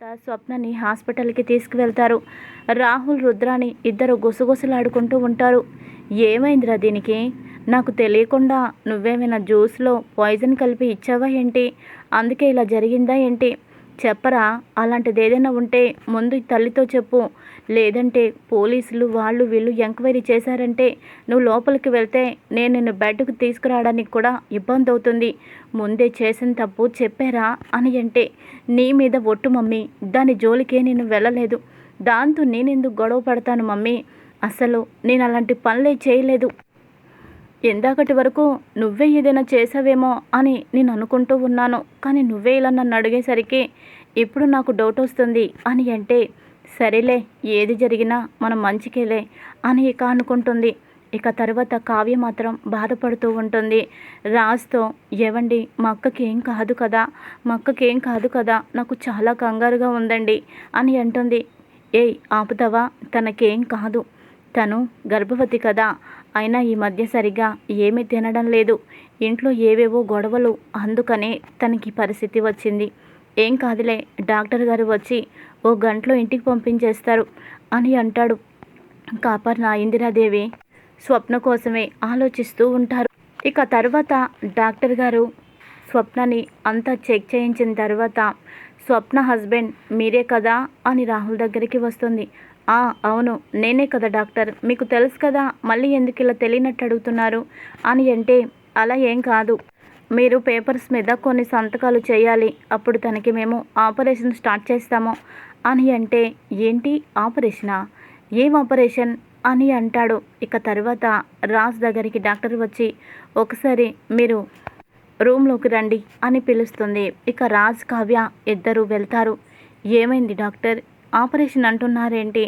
స్వప్నని హాస్పిటల్కి తీసుకువెళ్తారు. రాహుల్ రుద్రాని ఇద్దరు గుసగుసలాడుకుంటూ ఉంటారు. ఏమైందిరా దీనికి? నాకు తెలియకుండా నువ్వేమైనా జ్యూస్లో పాయిజన్ కలిపి ఇచ్చావా ఏంటి? అందుకే ఇలా జరిగిందా ఏంటి? చెప్పరా? అలాంటిది ఏదైనా ఉంటే ముందు తల్లితో చెప్పు. లేదంటే పోలీసులు వాళ్ళు వీళ్ళు ఎంక్వైరీ చేశారంటే నువ్వు లోపలికి వెళ్తే నేను నిన్ను బయటకు తీసుకురావడానికి కూడా ఇబ్బంది అవుతుంది. ముందే చేసిన తప్పు చెప్పారా? అని అంటే నీ మీద ఒట్టు మమ్మీ. దాని జోలికే నేను వెళ్ళలేదు. దాంతో నేనెందుకు గొడవ పడతాను మమ్మీ? అసలు నేను అలాంటి పనులే చేయలేదు. ఇందాకటి వరకు నువ్వే ఏదైనా చేసావేమో అని నేను అనుకుంటూ ఉన్నాను. కానీ నువ్వే ఇలా నన్ను అడిగేసరికి ఇప్పుడు నాకు డౌట్ వస్తుంది అని అంటే సరేలే ఏది జరిగినా మనం మంచికేలే అని ఇక అనుకుంటుంది. ఇక తర్వాత కావ్య మాత్రం బాధపడుతూ ఉంటుంది. రాజ్తో ఏవండి మా అక్కకి ఏం కాదు కదా మా అక్కకి ఏం కాదు కదా నాకు చాలా కంగారుగా ఉందండి అని అంటుంది. ఏయ్ ఆపుతావా? తనకేం కాదు. తను గర్భవతి కదా అయినా ఈ మధ్య సరిగా ఏమీ తినడం లేదు. ఇంట్లో ఏవేవో గొడవలు. అందుకనే తనకి పరిస్థితి వచ్చింది. ఏం కాదులే డాక్టర్ గారు వచ్చి ఓ గంటలో ఇంటికి పంపించేస్తారు అని అంటాడు. కాపర్న ఇందిరాదేవి స్వప్న కోసమే ఆలోచిస్తూ ఉంటారు. ఇక తర్వాత డాక్టర్ గారు స్వప్నని అంతా చెక్ చేయించిన తర్వాత స్వప్న హస్బెండ్ మీరే కదా అని రాహుల్ దగ్గరికి వస్తుంది. అవును. నేనే కదా డాక్టర్. మీకు తెలుసు కదా మళ్ళీ ఎందుకు ఇలా తెలియనట్టు అడుగుతున్నారు? అని అంటే అలా ఏం కాదు. మీరు పేపర్స్ మీద కొన్ని సంతకాలు చేయాలి. అప్పుడు తనకి మేము ఆపరేషన్ స్టార్ట్ చేస్తాము. అని అంటే ఏంటి ఆపరేషనా? ఏం ఆపరేషన్? అని అంటాడు. ఇక తర్వాత రాజ్ దగ్గరికి డాక్టర్ వచ్చి ఒకసారి మీరు రూమ్లోకి రండి అని పిలుస్తుంది. ఇక రాజ్ కావ్య ఇద్దరు వెళ్తారు. ఏమైంది డాక్టర్? ఆపరేషన్ అంటున్నారేంటి?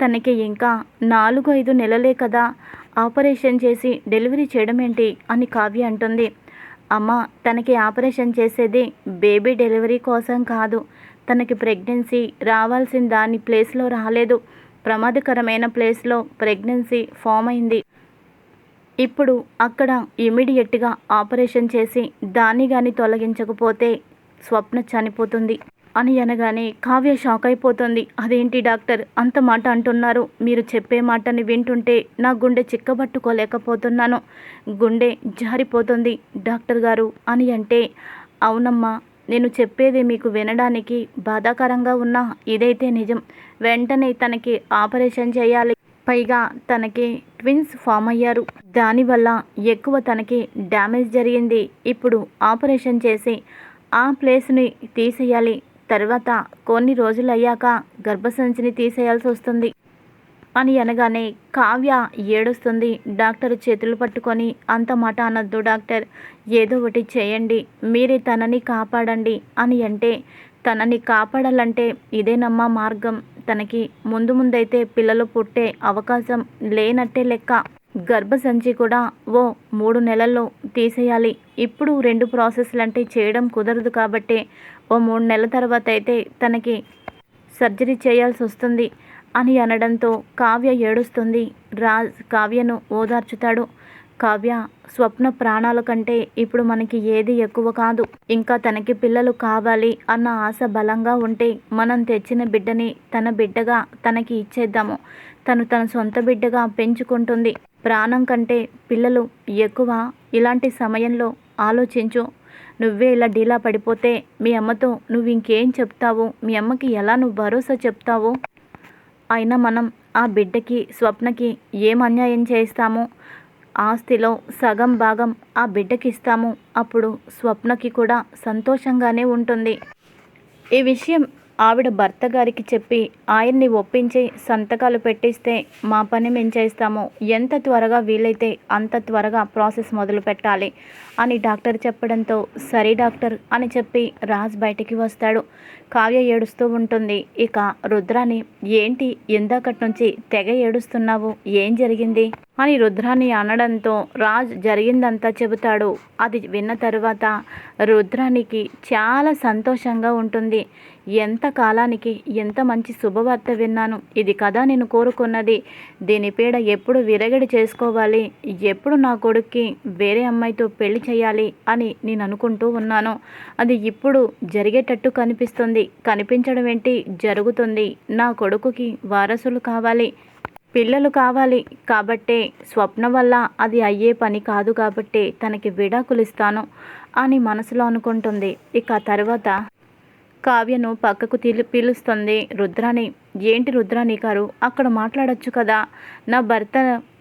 తనకి ఇంకా నాలుగు ఐదు నెలలే కదా. ఆపరేషన్ చేసి డెలివరీ చేయడం ఏంటి అని కావ్య అంటుంది. అమ్మ తనకి ఆపరేషన్ చేసేది బేబీ డెలివరీ కోసం కాదు. తనకి ప్రెగ్నెన్సీ రావాల్సిన దాని ప్లేస్లో రాలేదు. ప్రమాదకరమైన ప్లేస్లో ప్రెగ్నెన్సీ ఫామ్ అయింది. ఇప్పుడు అక్కడ ఇమీడియట్గా ఆపరేషన్ చేసి దాన్ని కానీ తొలగించకపోతే స్వప్న చనిపోతుంది. అని అనగానే కావ్య షాక్ అయిపోతుంది. అదేంటి డాక్టర్? అంత మాట అంటున్నారు. మీరు చెప్పే మాటని వింటుంటే నా గుండె చిక్కబట్టుకోలేకపోతున్నాను. గుండె జారిపోతుంది డాక్టర్ గారు అని అంటే అవునమ్మా నేను చెప్పేది మీకు వినడానికి బాధాకరంగా ఉన్నా. ఇదైతే నిజం. వెంటనే తనకి ఆపరేషన్ చేయాలి. పైగా తనకి ట్విన్స్ ఫామ్ అయ్యారు. దానివల్ల ఎక్కువ తనకి డ్యామేజ్ జరిగింది. ఇప్పుడు ఆపరేషన్ చేసి ఆ ప్లేస్ని తీసేయాలి. తర్వాత కొన్ని రోజులు అయ్యాక గర్భసంచిని తీసేయాల్సి వస్తుంది. అని అనగానే కావ్య ఏడుస్తుంది. డాక్టర్ చేతులు పట్టుకొని అంత మాట అనొద్దు డాక్టర్. ఏదో ఒకటి చేయండి. మీరే తనని కాపాడండి అని అంటే తనని కాపాడాలంటే ఇదేనమ్మా మార్గం. తనకి ముందు ముందైతే పిల్లలు పుట్టే అవకాశం లేనట్టే లెక్క. గర్భసంచి కూడా ఓ మూడు నెలల్లో తీసేయాలి. ఇప్పుడు రెండు ప్రాసెస్లు అంటే చేయడం కుదరదు కాబట్టి ఓ మూడు నెలల తర్వాత అయితే తనకి సర్జరీ చేయాల్సి వస్తుంది అని అనడంతో కావ్య ఏడుస్తుంది. రాజ్ కావ్యను ఓదార్చుతాడు. కావ్య స్వప్న ప్రాణాల కంటే ఇప్పుడు మనకి ఏది ఎక్కువ కాదు. ఇంకా తనకి పిల్లలు కావాలి అన్న ఆశ బలంగా ఉంటే మనం తెచ్చిన బిడ్డని తన బిడ్డగా తనకి ఇచ్చేద్దాము. తను తన సొంత బిడ్డగా పెంచుకుంటుంది. ప్రాణం కంటే పిల్లలు ఎక్కువ. ఇలాంటి సమయంలో ఆలోచించు. నువ్వే ఇలా డీలా పడిపోతే మీ అమ్మతో నువ్వు ఇంకేం చెప్తావు? మీ అమ్మకి ఎలా నువ్వు భరోసా చెప్తావు? అయినా మనం ఆ బిడ్డకి స్వప్నకి ఏం అన్యాయం చేస్తాము ఆస్తిలో సగం భాగం ఆ బిడ్డకి ఇస్తాము. అప్పుడు స్వప్నకి కూడా సంతోషంగానే ఉంటుంది. ఈ విషయం ఆవిడ భర్త గారికి చెప్పి ఆయన్ని ఒప్పించి సంతకాలు పెట్టిస్తే మా పని మేము చేస్తాము. ఎంత త్వరగా వీలైతే అంత త్వరగా ప్రాసెస్ మొదలు పెట్టాలి అని డాక్టర్ చెప్పడంతో సరే డాక్టర్ అని చెప్పి రాజ్ బయటికి వస్తాడు. కావ్య ఏడుస్తూ ఉంటుంది. ఇక రుద్రాని ఏంటి? ఇందాకటి నుంచి తెగ ఏడుస్తున్నావు? ఏం జరిగింది? అని రుద్రాన్ని అనడంతో రాజ్ జరిగిందంతా చెబుతాడు. అది విన్న తరువాత రుద్రానికి చాలా సంతోషంగా ఉంటుంది. ఎంత కాలానికి ఎంత మంచి శుభవార్త విన్నాను. ఇది కదా నేను కోరుకున్నది. దీని పీడ ఎప్పుడు విరగడి చేసుకోవాలి. ఎప్పుడు నా కొడుక్కి వేరే అమ్మాయితో పెళ్ళి చేయాలి అని నేను అనుకుంటూ ఉన్నాను. అది ఇప్పుడు జరిగేటట్టు కనిపిస్తుంది. కనిపించడం ఏంటి? జరుగుతుంది. నా కొడుకుకి వారసులు కావాలి. పిల్లలు కావాలి కాబట్టే స్వప్న వల్ల అది అయ్యే పని కాదు కాబట్టే తనకి విడాకులిస్తాను అని మనసులో అనుకుంటుంది. ఇక తర్వాత కావ్యను పక్కకు తిలి పిలుస్తుంది. రుద్రాని ఏంటి రుద్రాని గారు అక్కడ మాట్లాడొచ్చు కదా? నా భర్త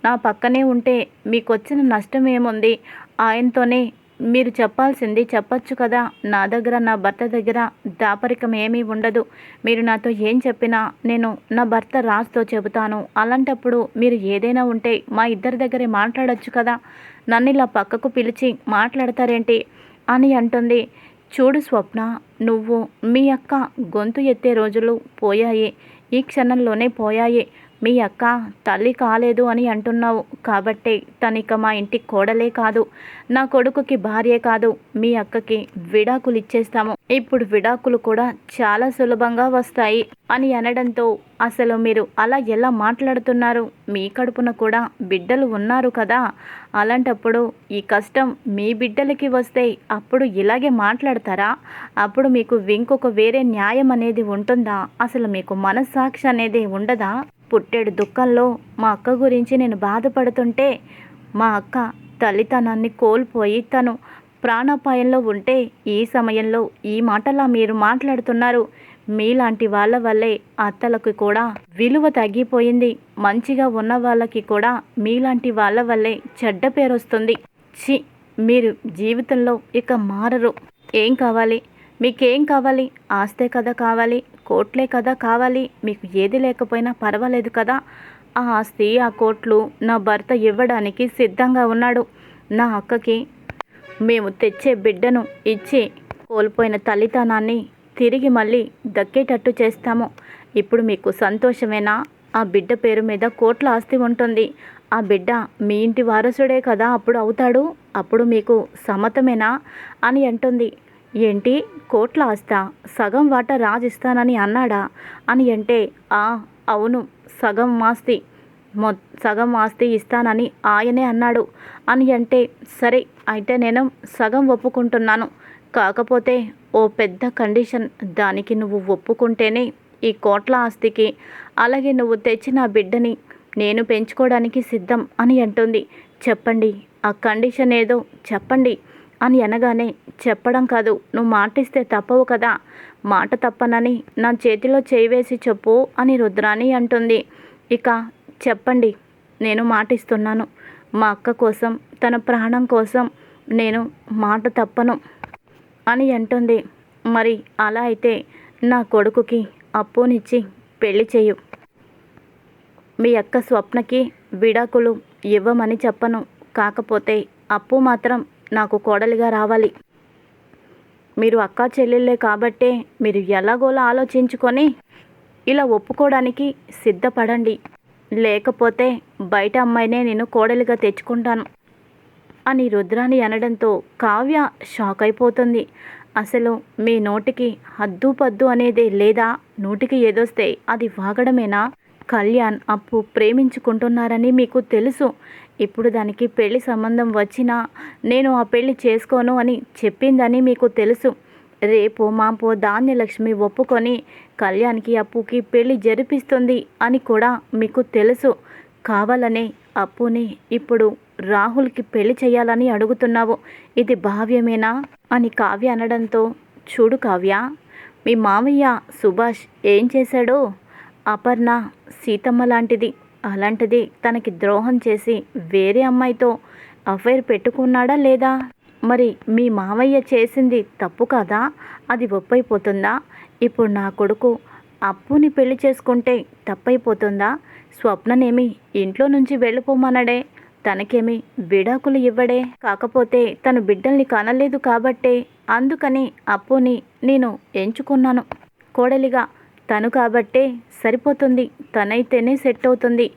నా పక్కనే ఉంటే మీకు వచ్చిన నష్టం ఏముంది? ఆయనతోనే మీరు చెప్పాల్సింది చెప్పచ్చు కదా. నా దగ్గర నా భర్త దగ్గర దాపరికం ఏమీ ఉండదు. మీరు నాతో ఏం చెప్పినా నేను నా భర్త రాజుతో చెబుతాను. అలాంటప్పుడు మీరు ఏదైనా ఉంటే మా ఇద్దరి దగ్గరే మాట్లాడొచ్చు కదా. నన్ను ఇలా పక్కకు పిలిచి మాట్లాడతారేంటి? అని అంటుంది. చూడు స్వప్న నువ్వు మీ అక్క గొంతు ఎత్తే రోజులు పోయాయి. ఈ క్షణంలోనే పోయాయి. మీ అక్క తల్లి కాలేదు అని అంటున్నావు కాబట్టే తనిక మా ఇంటి కోడలే కాదు నా కొడుకుకి భార్యే కాదు మీ అక్కకి విడాకులు ఇచ్చేస్తాము. ఇప్పుడు విడాకులు కూడా చాలా సులభంగా వస్తాయి అని అనడంతో అసలు మీరు అలా ఎలా మాట్లాడుతున్నారు? మీ కడుపున కూడా బిడ్డలు ఉన్నారు కదా. అలాంటప్పుడు ఈ కష్టం మీ బిడ్డలకి వస్తే అప్పుడు ఇలాగే మాట్లాడతారా? అప్పుడు మీకు ఇంకొక వేరే న్యాయం అనేది ఉంటుందా? అసలు మీకు మనస్సాక్షి అనేది ఉండదా? పుట్టెడు దుఃఖంలో మా అక్క గురించి నేను బాధపడుతుంటే మా అక్క తల్లితనాన్ని కోల్పోయి తను ప్రాణాపాయంలో ఉంటే ఈ సమయంలో ఈ మాటలా మీరు మాట్లాడుతున్నారు. మీలాంటి వాళ్ళ వల్లే అత్తలకు కూడా విలువ తగ్గిపోయింది. మంచిగా ఉన్న వాళ్ళకి కూడా మీలాంటి వాళ్ళ వల్లే చెడ్డ పేరు వస్తుంది చి మీరు జీవితంలో ఇక మారరు. ఏం కావాలి? మీకేం కావాలి? ఆస్తే కదా కావాలి కోట్లే కదా కావాలి మీకు ఏది లేకపోయినా పర్వాలేదు కదా. ఆ ఆస్తి ఆ కోట్లు నా భర్త ఇవ్వడానికి సిద్ధంగా ఉన్నాడు. నా అక్కకి మేము తెచ్చే బిడ్డను ఇచ్చి కోల్పోయిన తల్లితనాన్ని తిరిగి మళ్ళీ దక్కేటట్టు చేస్తాము. ఇప్పుడు మీకు సంతోషమేనా? ఆ బిడ్డ పేరు మీద కోట్ల ఆస్తి ఉంటుంది. ఆ బిడ్డ మీ ఇంటి వారసుడే కదా అప్పుడు అవుతాడు. అప్పుడు మీకు సమతమేనా అని అంటుంది. ఏంటి? కోట్ల ఆస్తా. సగం వాటా రాజిస్తానని అన్నాడా? అని అంటే ఆ అవును సగం ఆస్తి. మొ సగం ఆస్తి ఇస్తానని ఆయనే అన్నాడు. అని అంటే సరే అయితే నేను సగం ఒప్పుకుంటున్నాను. కాకపోతే ఓ పెద్ద కండిషన్. దానికి నువ్వు ఒప్పుకుంటేనే ఈ కోట్ల ఆస్తికి అలాగే నువ్వు తెచ్చిన బిడ్డని నేను పెంచుకోవడానికి సిద్ధం అని అంటుంది. చెప్పండి. ఆ కండిషన్ ఏదో చెప్పండి. అని అనగానే చెప్పడం కాదు నువ్వు మాటిస్తే తప్పవు కదా. మాట తప్పనని నా చేతిలో చేయి వేసి చెప్పు అని రుద్రాణి అంటుంది. ఇక చెప్పండి నేను మాటిస్తున్నాను. మా అక్క కోసం తన ప్రాణం కోసం నేను మాట తప్పను అని అంటుంది. మరి అలా అయితే నా కొడుకుకి అప్పునిచ్చి పెళ్ళి చేయు మీ అక్క స్వప్నకి విడాకులు ఇవ్వమని చెప్పను. కాకపోతే అప్పు మాత్రం నాకు కోడలిగా రావాలి. మీరు అక్క చెల్లెళ్ళే కాబట్టే మీరు ఎలాగోలా ఆలోచించుకొని ఇలా ఒప్పుకోవడానికి సిద్ధపడండి. లేకపోతే బయట అమ్మాయినే నేను కోడలిగా తెచ్చుకుంటాను అని రుద్రాని అనడంతో కావ్య షాక్ అయిపోతుంది. అసలు మీ నోటికి హద్దు పద్దు అనేదే లేదా? నోటికి ఏదొస్తే అది వాగడమేనా? కళ్యాణ్ అప్పు ప్రేమించుకుంటున్నారని మీకు తెలుసు. ఇప్పుడు దానికి పెళ్ళి సంబంధం వచ్చినా నేను ఆ పెళ్ళి చేసుకోను అని చెప్పిందని మీకు తెలుసు. రేపో మాపో ధాన్యలక్ష్మి ఒప్పుకొని కళ్యాణ్కి అప్పుకి పెళ్ళి జరిపిస్తుంది అని కూడా మీకు తెలుసు. కావాలనే అప్పుని ఇప్పుడు రాహుల్కి పెళ్ళి చేయాలని అడుగుతున్నావు. ఇది భావ్యమేనా? అని కావ్య అనడంతో చూడు కావ్య మీ మామయ్య సుభాష్ ఏం చేశాడో? అపర్ణ సీతమ్మ లాంటిది. అలాంటిది తనకి ద్రోహం చేసి వేరే అమ్మాయితో అఫైర్ పెట్టుకున్నాడా లేదా? మరి మీ మావయ్య చేసింది తప్పు కదా? అది ఒప్పైపోతుందా? ఇప్పుడు నా కొడుకు అప్పుని పెళ్ళి చేసుకుంటే తప్పైపోతుందా? స్వప్ననేమి ఇంట్లో నుంచి వెళ్ళిపోమనడే? తనకేమి విడాకులు ఇవ్వడే? కాకపోతే తను బిడ్డల్ని కనలేదు కాబట్టే అందుకని అప్పుని నేను ఎంచుకున్నాను. కోడలిగా తను కాబట్టే సరిపోతుంది. తనైతేనే సెట్ అవుతుంది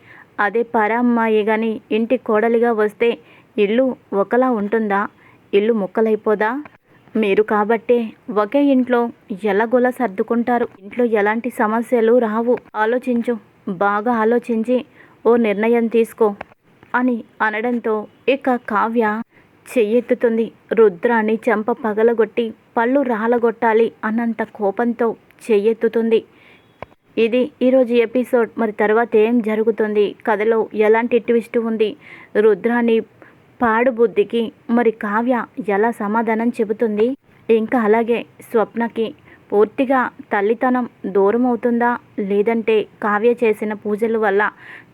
అదే పరామ్మాయి కానీ ఇంటి కోడలిగా వస్తే ఇల్లు ఒకలా ఉంటుందా? ఇల్లు ముక్కలైపోదా? మీరు కాబట్టే ఒకే ఇంట్లో ఎలాగోలా సర్దుకుంటారు. ఇంట్లో ఎలాంటి సమస్యలు రావు. ఆలోచించు. బాగా ఆలోచించి ఓ నిర్ణయం తీసుకో అని అనడంతో ఇక కావ్య చెయ్యెత్తుతుంది. రుద్రాన్ని చెంప పగలగొట్టి పళ్ళు రాలగొట్టాలి అన్నంత కోపంతో చెయ్యెత్తుతుంది. ఇది ఈరోజు ఎపిసోడ్. మరి తర్వాత ఏం జరుగుతుంది? కథలో ఎలాంటి ట్విస్ట్ ఉంది? రుద్రాని పాడు బుద్ధికి మరి కావ్య ఎలా సమాధానం చెబుతుంది? ఇంకా అలాగే స్వప్నకి పూర్తిగా తల్లితనం దూరం అవుతుందా లేదంటే కావ్య చేసిన పూజల వల్ల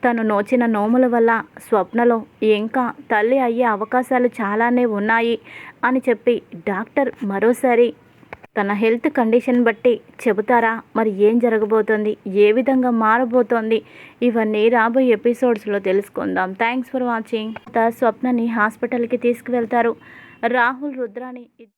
తను నోచిన నోముల వల్ల స్వప్నలో ఇంకా తల్లి అయ్యే అవకాశాలు చాలానే ఉన్నాయి అని చెప్పి డాక్టర్ మరోసారి తన హెల్త్ కండిషన్ బట్టి చెబుతారా? మరి ఏం జరగబోతోంది? ఏ విధంగా మారబోతోంది? ఇవన్నీ రాబోయే ఎపిసోడ్స్లో తెలుసుకుందాం. Thanks for watching. స్వప్నని హాస్పిటల్కి తీసుకువెళ్తారు. రాహుల్ రుద్రాని